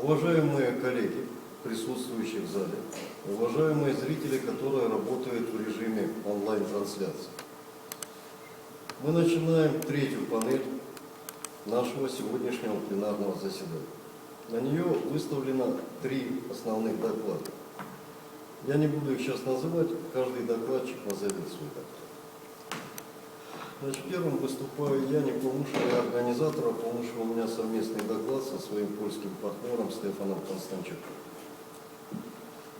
Уважаемые коллеги, присутствующие в зале, уважаемые зрители, которые работают в режиме онлайн-трансляции. Мы начинаем третью панель нашего сегодняшнего пленарного заседания. На нее выставлено три основных доклада. Я не буду их сейчас называть, каждый докладчик назовет свой доклад. Значит, первым выступаю я, не помнушка, я организатор, а у меня совместный доклад со своим польским партнером Стефаном Констанчуком.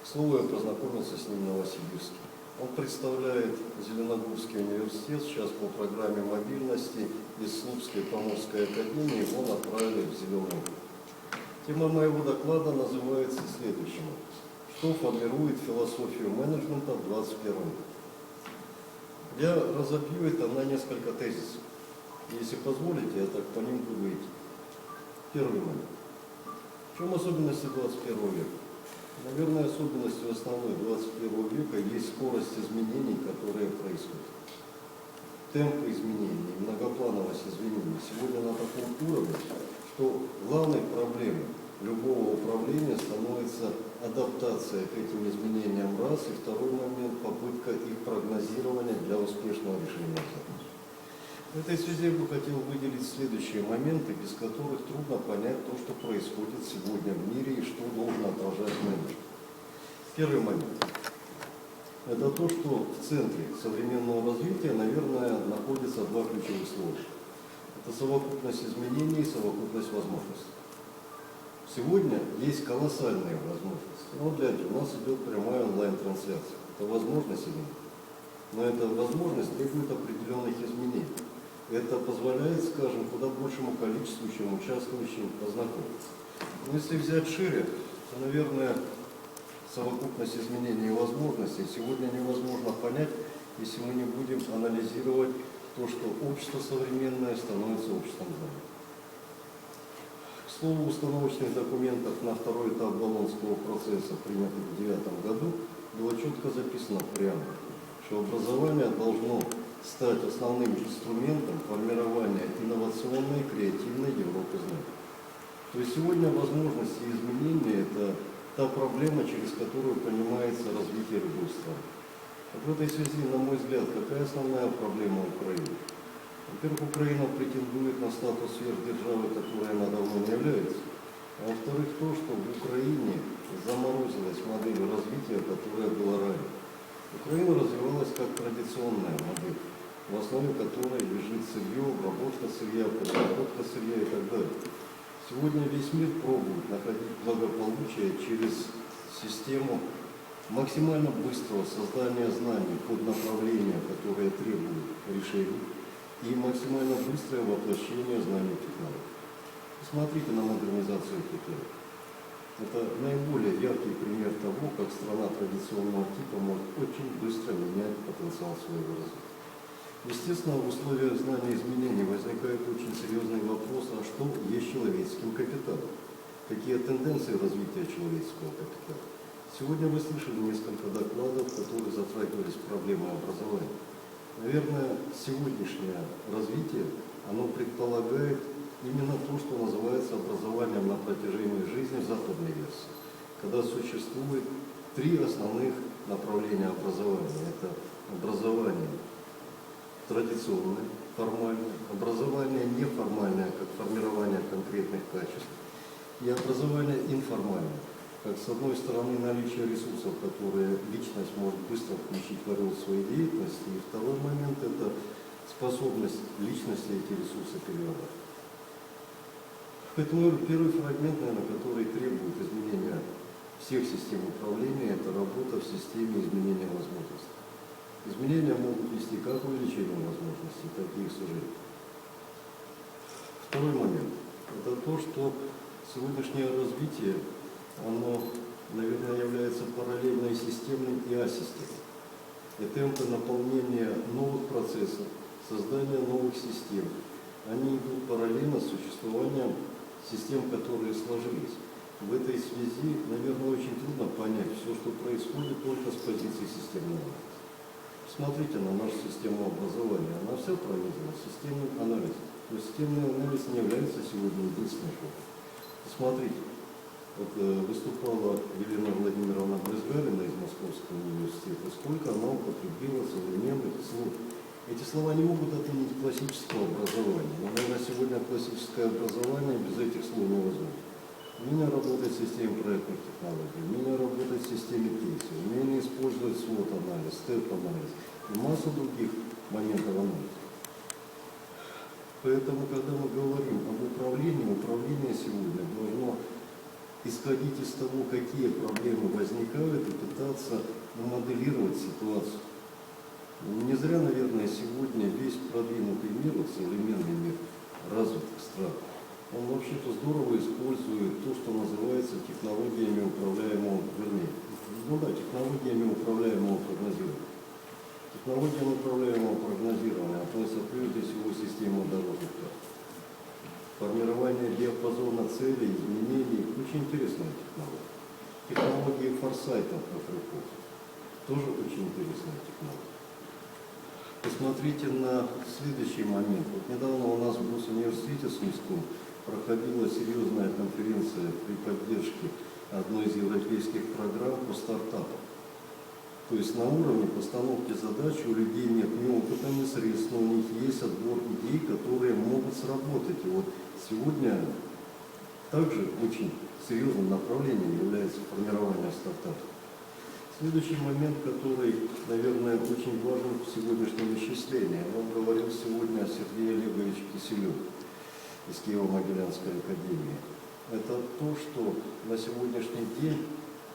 К слову, я познакомился с ним в Новосибирске. Он представляет Зеленогорский университет, сейчас по программе мобильности из Слупской Поморской академии его направили в гору. Тема моего доклада называется следующим. Что формирует философию менеджмента в 21 веке? Я разобью это на несколько тезисов. Если позволите, я так по ним буду идти. Первый момент. В чем особенности 21 века? Наверное, особенностью основной 21 века есть скорость изменений, которые происходят. Темп изменений, многоплановость изменений сегодня на таком уровне, что главной проблемой любого управления становится адаптация к этим изменениям раз, и второй момент – попытка их прогнозирования для успешного решения задач. В этой связи я бы хотел выделить следующие моменты, без которых трудно понять то, что происходит сегодня в мире и что должен отражать менеджмент. Первый момент – это то, что в центре современного развития, наверное, находятся два ключевых слова. Это совокупность изменений и совокупность возможностей. Сегодня есть колоссальные возможности. Ну, гляньте, у нас идет прямая онлайн-трансляция. Это возможность или? Но эта возможность требует определенных изменений. Это позволяет, скажем, куда большему количеству, чем участвующим, познакомиться. Но если взять шире, то, наверное, совокупность изменений и возможностей сегодня невозможно понять, если мы не будем анализировать то, что общество современное становится обществом знаний. Слову, установочных документах на второй этап Болонского процесса, принятых в 2009 году, было четко записано прямо, что образование должно стать основным инструментом формирования инновационной креативной Европы знаний. То есть сегодня возможности изменения – это та проблема, через которую понимается развитие любой страны. В этой связи, на мой взгляд, какая основная проблема Украины? Во-первых, Украина претендует на статус сверхдержавы, которой она давно не является. А во-вторых, то, что в Украине заморозилась модель развития, которая была ранее. Украина развивалась как традиционная модель, в основе которой лежит сырье, обработка сырья, подработка сырья и так далее. Сегодня весь мир пробует находить благополучие через систему максимально быстрого создания знаний под направления, которые требуют решений, и максимально быстрое воплощение знаний технологий. Посмотрите на модернизацию Китая. Это наиболее яркий пример того, как страна традиционного типа может очень быстро менять потенциал своего развития. Естественно, в условиях знания изменений возникает очень серьезный вопрос, а что есть человеческим капиталом? Какие тенденции развития человеческого капитала? Сегодня вы слышали несколько докладов, в которых затрагивались проблемы образования. Наверное, сегодняшнее развитие, оно предполагает именно то, что называется образованием на протяжении жизни в западной версии, когда существует три основных направления образования. Это образование традиционное, формальное, образование неформальное, как формирование конкретных качеств, и образование информальное, с одной стороны наличие ресурсов, которые личность может быстро включить в орел своей деятельности, и второй момент это способность личности эти ресурсы перерабатывать. Поэтому первый фрагмент, наверное, который требует изменения всех систем управления, это работа в системе изменения возможностей. Изменения могут вести как к увеличению возможностей, так и их сужению. Второй момент – это то, что сегодняшнее развитие, оно, наверное, является параллельной системным и асистемным. И темпы наполнения новых процессов, создания новых систем, они идут параллельно с существованием систем, которые сложились. В этой связи, наверное, очень трудно понять все, что происходит только с позиции системного анализа. Смотрите на нашу систему образования. Она вся пронизана системным анализом. Но системный анализ не является сегодня единственным шоком. Посмотрите, Вот э, выступала Елена Владимировна Брызгалина из Московского университета, сколько она употребила современных слов. Эти слова не могут отменить классического образования. Но, наверное, сегодня классическое образование без этих слов невозможно. Умение работать в системе проектных технологий, умение работать в системе кейсов, умение использовать свод-анализ, степ-анализ и массу других моментов анализа. Поэтому, когда мы говорим об управлении, управление сегодня должно исходить из того, какие проблемы возникают, и пытаться моделировать ситуацию. Не зря, наверное, сегодня весь продвинутый мир, вот современный мир развитых стран, он вообще-то здорово использует то, что называется технологиями управляемого, вернее, ну да, технологиями управляемого прогнозирования. Технологиями управляемого прогнозирования относятся прежде всего система дорожных карт. Формирование диапазона целей, изменений – очень интересная технология. Технологии форсайтов вокруг тоже очень интересная технология. Посмотрите на следующий момент. Вот недавно у нас в Госуниверситете Сумском проходила серьезная конференция при поддержке одной из европейских программ по стартапам. То есть на уровне постановки задач у людей нет ни опыта, ни средств, но у них есть отбор идей, которые сработать. И вот сегодня также очень серьезным направлением является формирование стартапов. Следующий момент, который, наверное, очень важен в сегодняшнем исчислении. Он говорил сегодня Сергей Олегович Киселев из Киево-Могилянской академии. Это то, что на сегодняшний день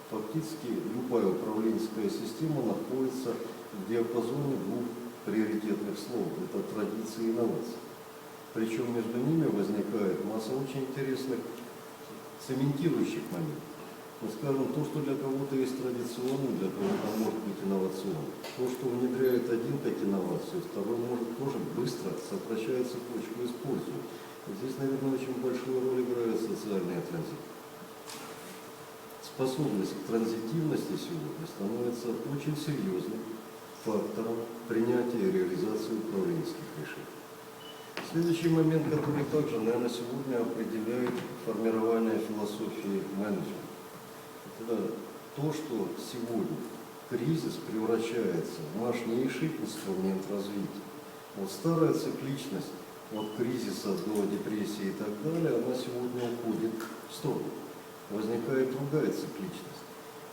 фактически любая управленческая система находится в диапазоне двух приоритетных слов. Это традиции и инновации. Причем между ними возникает масса очень интересных цементирующих моментов. Ну, скажем, то, что для кого-то есть традиционным, для кого-то может быть инновационным. То, что внедряет один как инновацию, второй может тоже быстро сокращая цепочку использовать. И здесь, наверное, очень большую роль играет социальная транзит. Способность к транзитивности сегодня становится очень серьезным фактором принятия и реализации управленческих решений. Следующий момент, который также, наверное, сегодня определяет формирование философии менеджмента. Это то, что сегодня кризис превращается в мощнейший инструмент развития. Вот старая цикличность от кризиса до депрессии и так далее, она сегодня уходит в сторону. Возникает другая цикличность.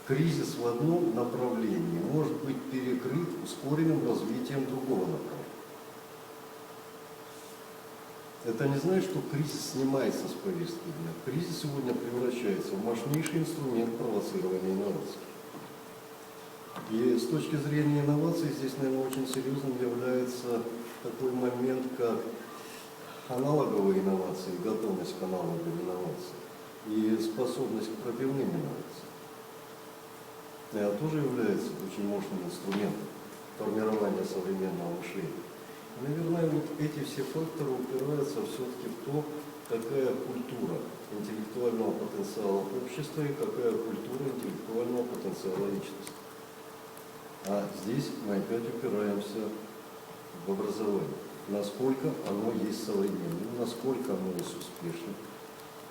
Кризис в одном направлении может быть перекрыт ускоренным развитием другого направления. Это не значит, что кризис снимается с повестки дня. Кризис сегодня превращается в мощнейший инструмент провоцирования инноваций. И с точки зрения инноваций здесь, наверное, очень серьезным является такой момент, как аналоговые инновации, готовность к аналоговым инновациям и способность к пробивным инновациям. Это тоже является очень мощным инструментом формирования современного мышления. Наверное, вот эти все факторы упираются все-таки в то, какая культура интеллектуального потенциала общества и какая культура интеллектуального потенциала личности. А здесь мы опять упираемся в образование. Насколько оно есть современным, насколько оно есть успешным.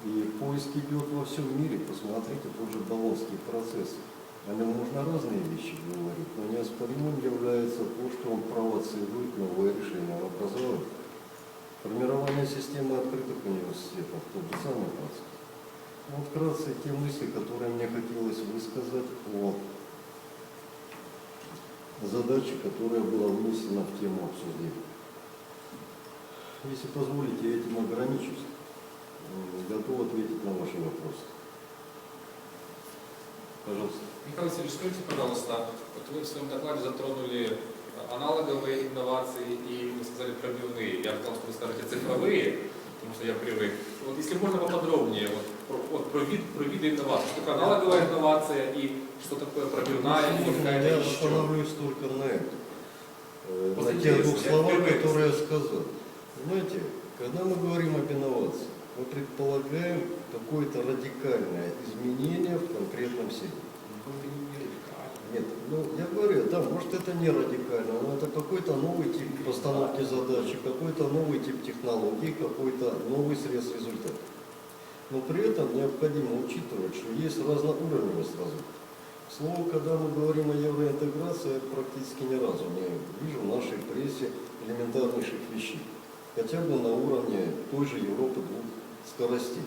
И поиск идет во всем мире. Посмотрите, тот же Болонский процесс. О нем можно разные вещи говорить, но неоспоримым является то, что он провоцирует новые решения в образовании. Формирование системы открытых университетов, тот же самый процесс. Вот вкратце те мысли, которые мне хотелось высказать о задаче, которая была внесена в тему обсуждения. Если позволите, я этим ограничусь. Готов ответить на ваши вопросы. Пожалуйста. Михаил Васильевич, скажите, пожалуйста, вот вы в своем докладе затронули аналоговые инновации и, вы сказали, пробивные. Я ждал, что вы скажете цифровые, потому что я привык. Вот если можно поподробнее, вот, про, вот, про, вид, про виды инноваций. Что такое аналоговая инновация и что такое пробивная или какая-то Я остановлюсь только на этом. Э, На тех двух словах, которые я сказал. Знаете, когда мы говорим об инновации, мы предполагаем какое-то радикальное изменение в конкретном секторе. Ну. Нет, ну я говорю, да, может это не радикально, но это какой-то новый тип постановки задачи, какой-то новый тип технологий, какой-то новый срез результата. Но при этом необходимо учитывать, что есть разноуровневость развития. К слову, когда мы говорим о евроинтеграции, я практически ни разу не вижу в нашей прессе элементарнейших вещей. Хотя бы на уровне той же Европы двух скоростей,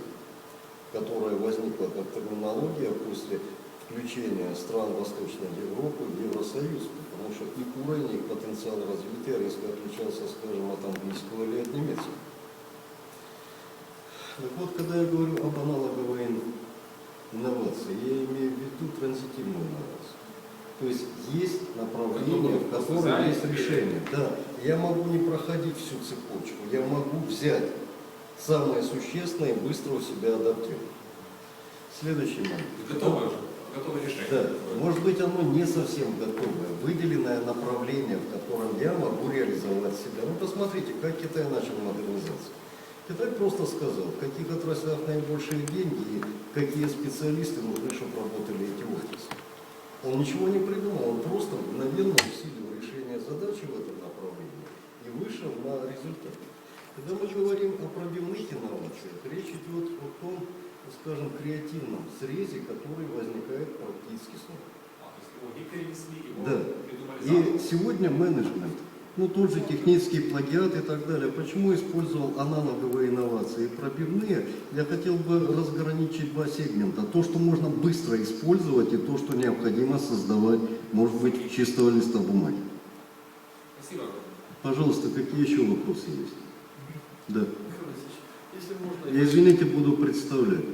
которая возникла как терминология после включения стран Восточной Европы в Евросоюз, потому что их уровень, их потенциал развития резко отличался, скажем, от английского или от немецкого. Так вот, когда я говорю об аналоговой инновации, я имею в виду транзитивную инновацию. То есть есть направление, в котором есть решение. Да, я могу не проходить всю цепочку, я могу взять самое существенное и быстро у себя адаптировать. Следующий момент. Готовое уже, готовое решение. Да, может быть оно не совсем готовое, выделенное направление, в котором я могу реализовать себя. Ну посмотрите, как Китай начал модернизацию. Китай просто сказал, в каких отраслях наибольшие деньги и какие специалисты нужны, чтобы работали эти отрасли. Он ничего не придумал, он просто мгновенно усилил решение задачи в этом направлении и вышел на результат. Когда мы говорим о пробивных инновациях, речь идет о том, скажем, креативном срезе, который возникает практически с нуля. А, Да. И сегодня менеджмент, ну тот же технический плагиат и так далее, почему использовал аналоговые инновации и пробивные, я хотел бы разграничить два сегмента. То, что можно быстро использовать и то, что необходимо создавать, может быть, чистого листа бумаги. Спасибо. Пожалуйста, какие еще вопросы есть? Да. Если можно, Я, извините, буду представлять.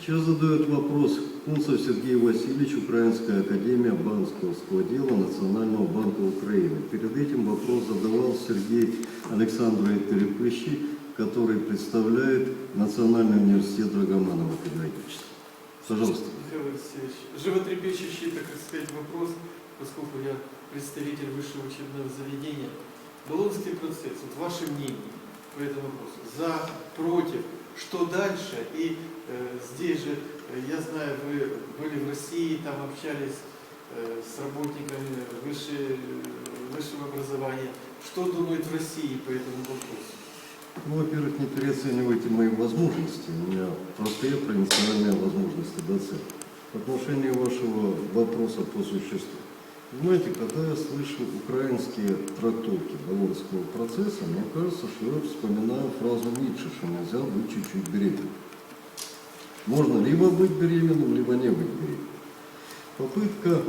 Сейчас задает вопрос Кунцев Сергей Васильевич, Украинская академия банковского дела Национального банка Украины. Перед этим вопрос задавал Сергей Александрович Перепыщи, который представляет Национальный университет Драгоманова педагогический. Пожалуйста. Михаил животрепещущий, так сказать, вопрос, поскольку я представитель высшего учебного заведения. Болонский процесс, вот ваше мнение по этому вопросу, за, против, что дальше? И э, здесь же, э, я знаю, вы были в России, там общались э, с работниками выше, высшего образования. Что думают в России по этому вопросу? Ну, во-первых, не переоценивайте мои возможности. У меня простые провинциальные возможности доцента. В отношении вашего вопроса по существу. Знаете, когда я слышу украинские трактовки Болонского процесса, мне кажется, что я вспоминаю фразу Ницше, что нельзя быть чуть-чуть беременным. Можно либо быть беременным, либо не быть беременным. Попытка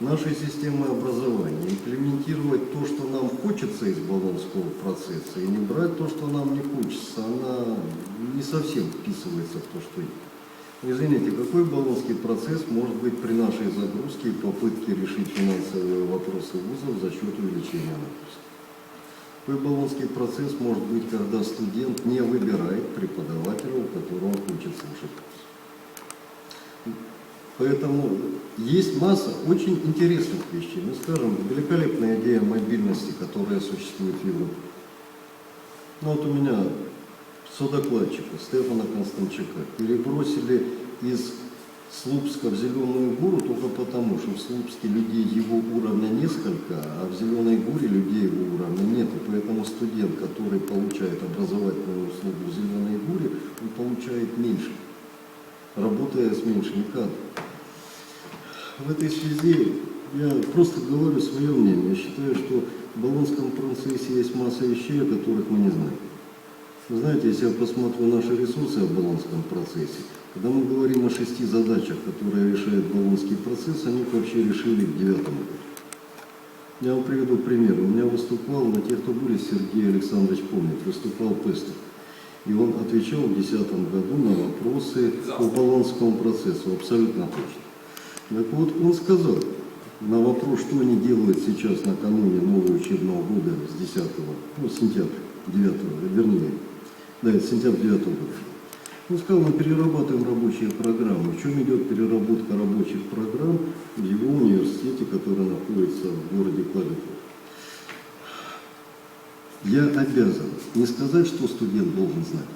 нашей системы образования, имплементировать то, что нам хочется из Болонского процесса, и не брать то, что нам не хочется, она не совсем вписывается в то, что есть. Извините, какой Болонский процесс может быть при нашей загрузке и попытке решить финансовые вопросы вузов за счет увеличения нагрузки? Какой Болонский процесс может быть, когда студент не выбирает преподавателя, у которого хочет слушать курс? Поэтому есть масса очень интересных вещей. Ну, скажем, великолепная идея мобильности, которая существует в Европе. Ну, вот у меня содокладчика Стефана Констанчука перебросили из Слупска в Зеленую гору только потому, что в Слупске людей его уровня несколько, а в Зеленой горе людей его уровня нет. И поэтому студент, который получает образовательную услугу в Зеленой горе, он получает меньше, работая с меньшим кадром. В этой связи я просто говорю свое мнение. Я считаю, что в Болонском процессе есть масса вещей, о которых мы не знаем. Вы знаете, если я посмотрю наши ресурсы в Болонском процессе, когда мы говорим о шести задачах, которые решает Болонский процесс, они вообще решили в девятом году. Я вам приведу пример. У меня выступал, на тех, кто были, Сергей Александрович помнит, выступал Пестов. И он отвечал в 2010 году на вопросы по Болонскому процессу, абсолютно точно. Так вот, он сказал на вопрос, что они делают сейчас накануне нового учебного года с 10, ну, сентября 9, вернее, да, это сентябрь 9 года. Он сказал, мы перерабатываем рабочие программы. В чем идет переработка рабочих программ в его университете, который находится в городе Клавиков? Я обязан не сказать, что студент должен знать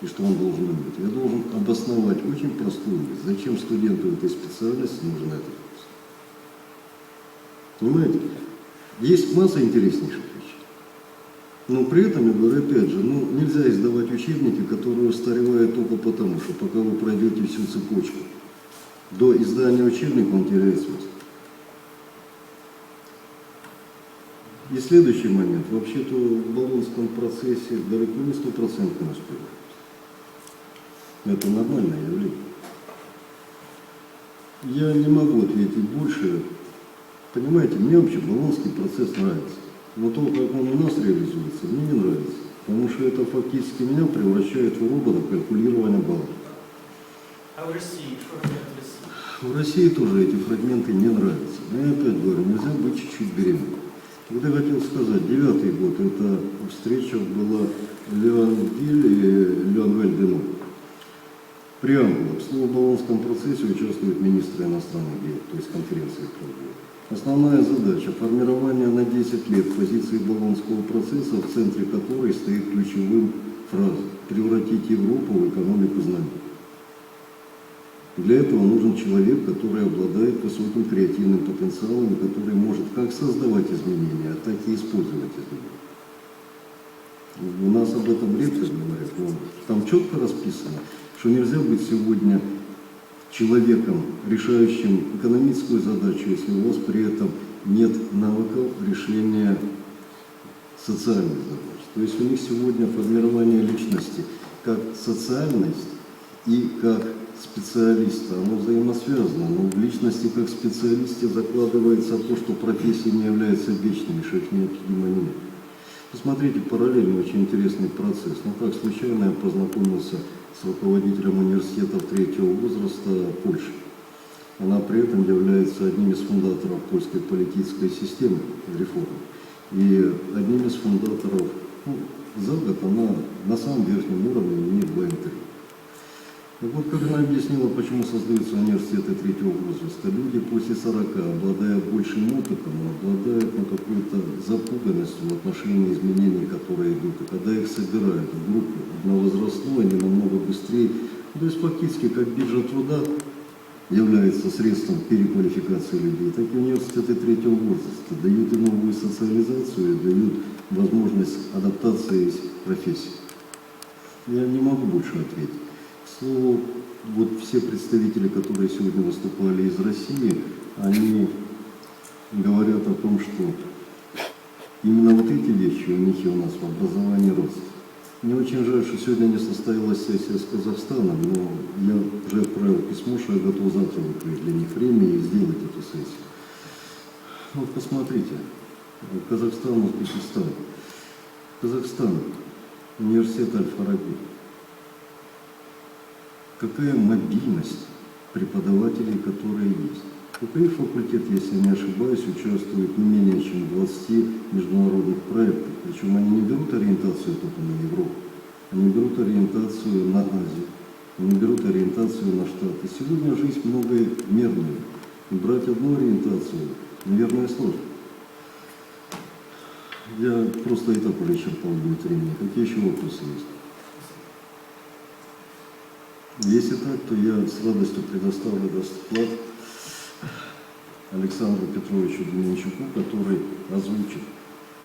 и что он должен уметь. Я должен обосновать очень простую вещь. Зачем студенту этой специальности нужен этот курс? Понимаете? Есть масса интереснейших. Но при этом, я говорю, опять же, ну, нельзя издавать учебники, которые устаревают только потому, что пока вы пройдете всю цепочку, до издания учебника он теряет смысл. И следующий момент. Вообще-то в Болонском процессе далеко не стопроцентный успех. Это нормальное явление. Я не могу ответить больше. Понимаете, мне вообще Болонский процесс нравится. Но то, как он у нас реализуется, мне не нравится. Потому что это фактически меня превращает в робота калькулирования баллов. А в России, что России? В России тоже эти фрагменты не нравятся. Но я опять говорю, нельзя быть чуть-чуть беременным. Я хотел сказать, девятый год, это встреча была Леон Гиль и Леон Вельдено. Преамбула. В Слово-Болонском процессе участвуют министры иностранных дел, то есть конференции проводят. Основная задача – формирование на 10 лет позиции Болонского процесса, в центре которой стоит ключевым фраза «превратить Европу в экономику знаний». Для этого нужен человек, который обладает высоким креативным потенциалом, который может как создавать изменения, так и использовать изменения. У нас об этом редко говорят, но там четко расписано, что нельзя быть сегодня человеком, решающим экономическую задачу, если у вас при этом нет навыков решения социальных задач. То есть у них сегодня формирование личности как социальность и как специалиста, оно взаимосвязано, но в личности как специалисте закладывается то, что профессия не является вечной, что их необходимо менять. Посмотрите, параллельно очень интересный процесс. Ну как случайно я познакомился руководителем университетов третьего возраста Польши. Она при этом является одним из фундаторов польской политической системы реформы. И одним из фундаторов, ну, за год она на самом верхнем уровне имеет два интервью. Так вот, как она объяснила, почему создаются университеты третьего возраста, люди после 40, обладая большим опытом, обладают ну, какой-то запуганностью в отношении изменений, которые идут. И когда их собирают в группу одновозрастную, они намного быстрее. То есть фактически, как биржа труда является средством переквалификации людей, так и университеты третьего возраста дают и новую социализацию, и дают возможность адаптации профессий. Я не могу больше ответить. Слову, вот все представители, которые сегодня выступали из России, они говорят о том, что именно вот эти вещи у них и у нас в образовании рост. Мне очень жаль, что сегодня не состоялась сессия с Казахстаном, но я уже отправил письмо, что я готов завтра выкроить для них время и сделать эту сессию. Вот посмотрите, Казахстан, Узбекистан. Казахстан, университет Аль-Фараби. Какая мобильность преподавателей, которые есть. УКИ факультет, если не ошибаюсь, участвует не менее чем в 20 международных проектах. Причем они не берут ориентацию только на Европу, они берут ориентацию на Азию, они берут ориентацию на Штаты. Сегодня жизнь многомерная. И брать одну ориентацию, наверное, сложно. Я просто и так уже исчерпал лимит времени. Какие еще вопросы есть? Если так, то я с радостью предоставлю доклад Александру Петровичу Деменчуку, который озвучит